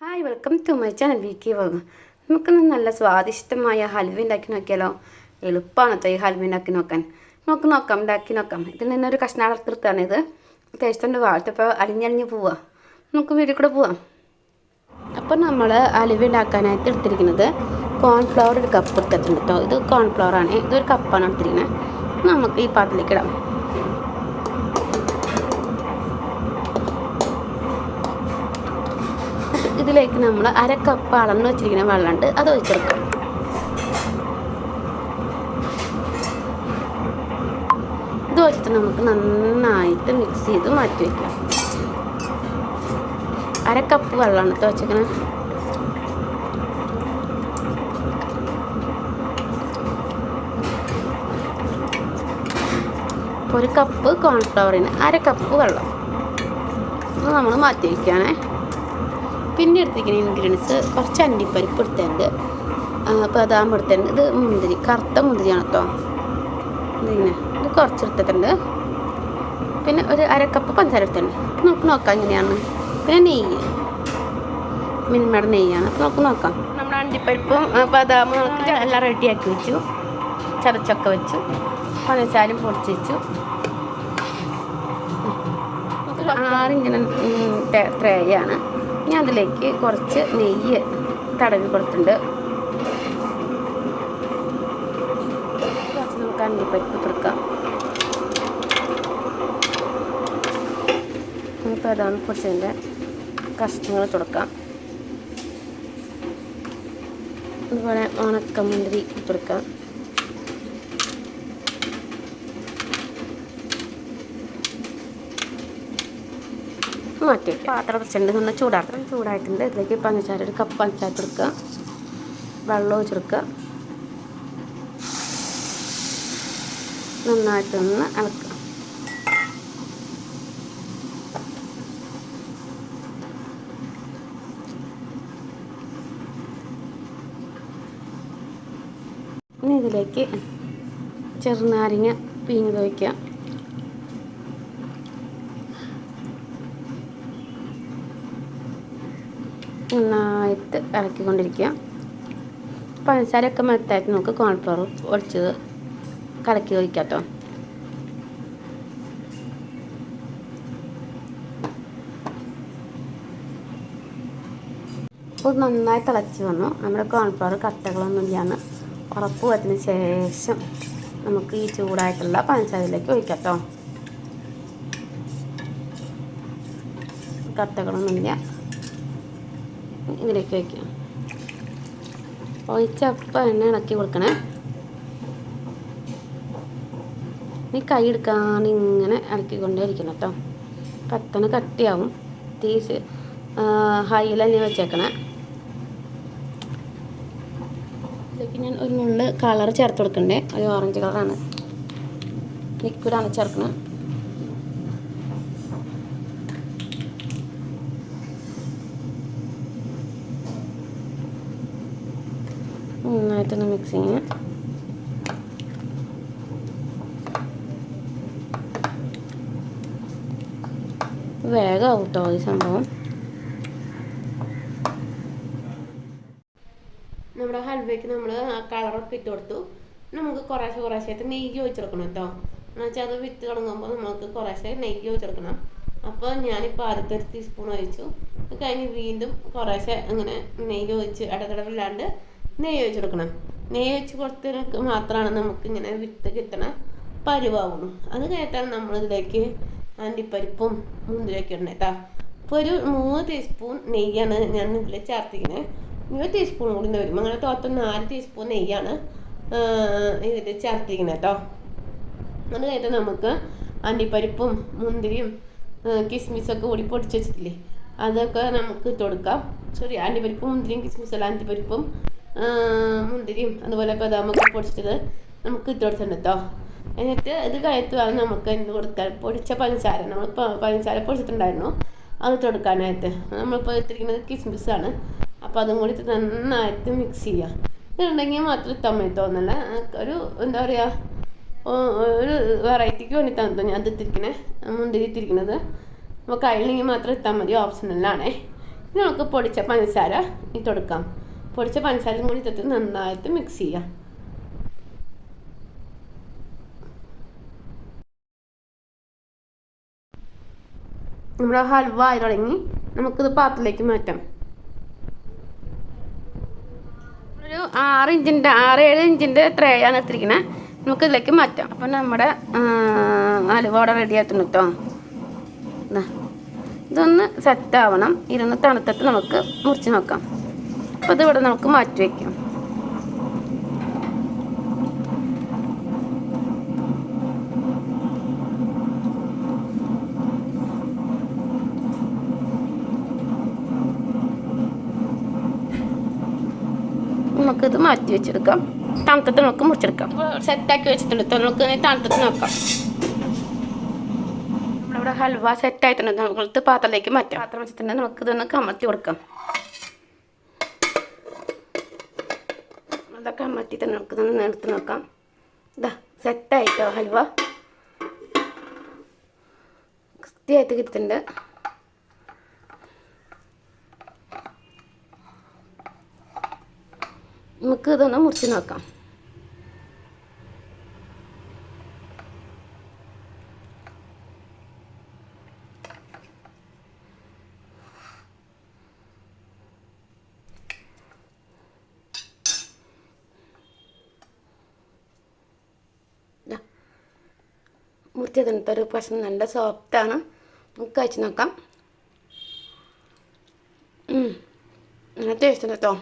Hi welcome to my channel V K വക നമുക്കിന്ന് നല്ല സ്വാദിഷ്ടമായ ഹൽവ ഉണ്ടാക്കി നോക്കിയാലോ? എളുപ്പമാണ് കേട്ടോ ഈ ഹൽവ ഉണ്ടാക്കി നോക്കാൻ. നമുക്ക് നോക്കാം ഉണ്ടാക്കി നോക്കാം. ഇതിൽ നിന്നൊരു കഷ്ണാളത്തെടുത്താണ് ഇത്. ടേസ്റ്റുണ്ട് വാഴത്തപ്പോൾ അലിഞ്ഞലിഞ്ഞ് പോവാം. നമുക്ക് വീട്ടിൽ കൂടെ പോവാം. അപ്പോൾ നമ്മൾ ഹലുവ ഉണ്ടാക്കാനായിട്ട് എടുത്തിരിക്കുന്നത് കോൺഫ്ലവർ ഒരു കപ്പ് എടുത്തിട്ടുണ്ട് കേട്ടോ ഇത് കോൺഫ്ലവർ ആണ്. ഇതൊരു കപ്പാണ് എടുത്തിരിക്കുന്നത്. നമുക്ക് ഈ പാത്രത്തിലേക്ക് ഇടാം. ഇതിലേക്ക് നമ്മൾ അര കപ്പ് അളന്ന് വെച്ചിരിക്കുന്ന വെള്ളമുണ്ട്. അത് ഒഴിച്ചെടുക്കാം ഇത് വെച്ചിട്ട് നമുക്ക് നന്നായിട്ട് മിക്സ് ചെയ്ത് മാറ്റി വയ്ക്കാം അര കപ്പ് വെള്ളമാണ് കേട്ടോ വെച്ചേക്കണേ ഒരു കപ്പ് കോൺഫ്ലവറിന് അര കപ്പ് വെള്ളം. നമ്മൾ മാറ്റി വയ്ക്കുകയാണേ പിന്നെ എടുത്തിരിക്കുന്ന ഇൻഗ്രീഡിയൻസ് കുറച്ച് അണ്ടിപ്പരിപ്പ് എടുത്തിട്ടുണ്ട് അതാകുമ്പോൾ എടുത്തിട്ടുണ്ട് ഇത് മുന്തിരി കറുത്ത മുന്തിരിയാണ് കേട്ടോ ഇതിങ്ങനെ? ഇത് കുറച്ച് എടുത്തിട്ടുണ്ട് പിന്നെ ഒരു അര കപ്പ് പഞ്ചസാര എടുത്തിട്ടുണ്ട് നമുക്ക് നോക്കാം എങ്ങനെയാണ്. പിന്നെ നെയ്യ്. മിനിമയുടെ നെയ്യാണ്. അപ്പോൾ നമുക്ക് നോക്കാം. നമ്മുടെ അണ്ടിപ്പരിപ്പും ബദാമും നമുക്ക് എല്ലാം റെഡിയാക്കി വെച്ചു. ചതച്ചൊക്കെ വെച്ചു. പഞ്ചസാരയും പൊടിച്ച് വെച്ചു. ആറിങ്ങനെ ട്രേയാണ് ഞാൻ അതിലേക്ക് കുറച്ച് നെയ്യ് തടവി കൊടുത്തിട്ടുണ്ട്. കുറച്ച് നമുക്ക് അണ്ടിപ്പരിപ്പ് അതാണ് പൊടിച്ചതിന്റെ കഷ്ണങ്ങൾ തുടക്കാം. അതുപോലെ ഉണക്കമുന്തിരി കൊടുക്കാം. മാറ്റി വയ്ക്കുക പാത്രം വെച്ചിട്ടുണ്ട്. ഒന്ന് ചൂടാക്കണം. ചൂടായിട്ടുണ്ട്. ഇതിലേക്ക് പഞ്ചസാര ഒരു കപ്പ് പഞ്ചസാര കൊടുക്കുക. വെള്ളം ഒഴിച്ചെടുക്കുക നന്നായിട്ടൊന്ന് ഇളക്കുക. ഇനി ഇതിലേക്ക് ചെറുനാരങ്ങ പീഞ്ഞ് വയ്ക്കാം നന്നായിട്ട് ഇളക്കിക്കൊണ്ടിരിക്കുക പഞ്ചസാരയൊക്കെ മെത്തായിട്ട് നമുക്ക് കോൺഫ്ലവർ ഒഴിച്ചത് കലക്കി ഒഴിക്കാം അപ്പോൾ നന്നായി തിളച്ച് വന്നു. നമ്മുടെ കോൺഫ്ലവർ കട്ടകളൊന്നും ഇല്ലാന്ന് ഉറപ്പ് വരുന്നതിന് ശേഷം നമുക്ക് ഈ ചൂടായിട്ടുള്ള പഞ്ചസാരയിലേക്ക് ഒഴിക്കാം കേട്ടോ കട്ടകളൊന്നുമില്ല ഇതിലേക്ക് വയ്ക്കാം ഒഴിച്ചപ്പം എണ്ണ ഇളക്കി കൊടുക്കണേ. ഈ കൈ എടുക്കാണ്ട് ഇങ്ങനെ ഇളക്കിക്കൊണ്ടേ ഇരിക്കണം കേട്ടോ. പെട്ടെന്ന് കട്ടിയാവും. തീസ് ഹൈയിൽ തന്നെ വെച്ചേക്കണേ. ഇതിലേക്ക് ഞാൻ ഒരു നുള്ള് കളർ ചേർത്ത് കൊടുക്കണ്ടേ. ഒരു ഓറഞ്ച് കളറാണ്. ലിക്വിഡാണ് ചേർക്കുന്നത് നന്നായിട്ടൊന്ന് മിക്സിങ് വേഗമാവും കേട്ടോ ഈ സംഭവം നമ്മുടെ ഹൽവയ്ക്ക് നമ്മൾ ആ കളറൊക്കെ ഇട്ട് കൊടുത്തു നമുക്ക് കുറേശ്ശെ കുറേശ്ശായിട്ട് നെയ്യ് ഒഴിച്ചെടുക്കണം കേട്ടോ എന്നുവെച്ചാൽ അത് വിറ്റ് തുടങ്ങുമ്പോൾ നമുക്ക് കുറേശ്ശെ നെയ്യ് ഒഴിച്ചെടുക്കണം അപ്പോൾ ഞാനിപ്പോൾ ആദ്യത്തെ ഒരു ടീസ്പൂൺ ഒഴിച്ചു കഴിഞ്ഞ് വീണ്ടും കുറേശ്ശെ അങ്ങനെ നെയ്യ് ഒഴിച്ച് ഇടതടവില്ലാണ്ട് നെയ്യ് ഒഴിച്ച് കൊടുക്കണം. നെയ്യ് ഒഴിച്ച് കൊടുത്തതിനൊക്കെ മാത്രമാണ് നമുക്ക് ഇങ്ങനെ വിത്ത് കിട്ടണ പരുവാവുള്ളൂ. അത് കഴിഞ്ഞിട്ടാണ് നമ്മളിതിലേക്ക് അണ്ടിപ്പരിപ്പും മുന്തിരിയൊക്കെ ഇടണം കേട്ടോ അപ്പോൾ ഒരു മൂന്ന് ടീസ്പൂൺ നെയ്യാണ് ഞാൻ ഇതിൽ ചേർത്തിക്കുന്നത് ഒരു ടീസ്പൂൺ കൂടി വരും. അങ്ങനെ തോത്ത നാല് ടീസ്പൂൺ നെയ്യാണ് ഇതിൽ ചേർത്തിരിക്കുന്നത് കേട്ടോ അത് കഴിഞ്ഞിട്ട് നമുക്ക് അണ്ടിപ്പരിപ്പും മുന്തിരിയും കിസ്മിസൊക്കെ കൂടി പൊടിച്ച് വെച്ചിട്ടില്ലേ അതൊക്കെ നമുക്ക് ഇട്ട് കൊടുക്കാം. സോറി അണ്ടിപ്പരിപ്പും മുന്തിരിയും കിസ്മിസല്ല അണ്ടിപ്പരിപ്പും മുന്തിരിയും അതുപോലെ ബദാമൊക്കെ പൊടിച്ചത് നമുക്ക് ഇട്ട് കൊടുത്തിട്ടുണ്ട് കേട്ടോ എന്നിട്ട് ഇത് കയറ്റുവാണ് നമുക്ക് എന്ത് കൊടുക്കാൻ? പൊടിച്ച പഞ്ചസാര. നമ്മൾ പഞ്ചസാര പൊടിച്ചിട്ടുണ്ടായിരുന്നു. അത് ഇട്ട് കൊടുക്കാനായിട്ട്. നമ്മളിപ്പോൾ ഇട്ടിരിക്കുന്നത് കിസ്മിസാണ് അപ്പോൾ അതും കൂടി നന്നായിട്ട് മിക്സ് ചെയ്യുക ഇതുണ്ടെങ്കിൽ മാത്രം തമ്മിൽ തോന്നല്ല ഒരു എന്താ പറയുക ഒരു വെറൈറ്റിക്ക് വേണ്ടി കേട്ടോ ഞാൻ അത് ഇട്ടിരിക്കണേ. മുന്തിരി ഇട്ടിരിക്കുന്നത് അപ്പോൾ കയ്യിലെങ്കിൽ മാത്രം ഇട്ടാൽ മതി. ഓപ്ഷനല്ലാണേ ഇനി നമുക്ക് പൊടിച്ച പഞ്ചസാര ഇട്ട് കൊടുക്കാം. പൊടിച്ച പഞ്ചസാരയും കൂടി ഇട്ടിട്ട് നന്നായിട്ട് മിക്സ് ചെയ്യുക നമ്മുടെ ഹൽവ ആയി തുടങ്ങി. നമുക്കിത് പാത്രത്തിലേക്ക് മാറ്റാം. ഒരു ആറ് ഇഞ്ചിന്റെ ആറ് ഏഴ് ഇഞ്ചിന്റെ ട്രേയാണ് എടുത്തിരിക്കുന്നത് നമുക്ക് ഇതിലേക്ക് മാറ്റാം. അപ്പം നമ്മുടെ ഹലുവ അവിടെ റെഡി ആയിട്ടുണ്ട് കേട്ടോ. ഇതൊന്ന് സെറ്റ് ആവണം. ഇരുന്ന് തണുത്തിട്ട് നമുക്ക് മുറിച്ച് നോക്കാം. അപ്പോൾ ഇതിവിടെ നമുക്ക് മാറ്റി വയ്ക്കാം നമുക്കിത് മാറ്റി വെച്ചെടുക്കാം. തണുത്തിട്ട് നമുക്ക് മുറിച്ചെടുക്കാം. സെറ്റാക്കി വെച്ചിട്ടുണ്ട്. നമുക്ക് ഇനി തണുത്തിട്ട് നോക്കാം. നമ്മളിവിടെ ഹൽവ സെറ്റ് സെറ്റായിട്ടുണ്ട് നമുക്ക് പാത്രത്തിലേക്ക് മാറ്റാം. പാത്രം വെച്ചിട്ടുണ്ടെങ്കിൽ നമുക്ക് ഇതൊന്ന് കമത്തി കൊടുക്കാം മാറ്റി തന്നെ നമുക്ക് എടുത്ത് നോക്കാം. ഇതാ സെറ്റായിട്ടോ ഹൽവ? കൃത്യമായിട്ട് കിട്ടുന്നുണ്ട്. നമുക്ക് ഇതൊന്ന് മുറിച്ച് നോക്കാം. മുറിച്ചതിനകത്ത് ഒരു പക്ഷെ നല്ല സോഫ്റ്റാണ് നമുക്ക് കഴിച്ച് നോക്കാം. നല്ല ടേസ്റ്റ് കേട്ടോ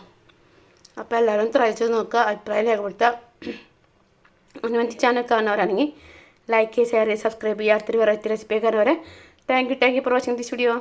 അപ്പോൾ എല്ലാവരും ട്രൈ ചെയ്ത് നോക്കുക അഭിപ്രായം രേഖപ്പെടുത്തുക. അതിന് വേണ്ടി ചാനൽ കാണുന്നവരാണെങ്കിൽ ലൈക്ക് ചെയ്യുക ഷെയർ ചെയ്യുക സബ്സ്ക്രൈബ് ചെയ്യുക അടുത്തൊരു വെറൈറ്റി റെസിപ്പി കാണുന്നവരെ. Thank you thank you for watching the video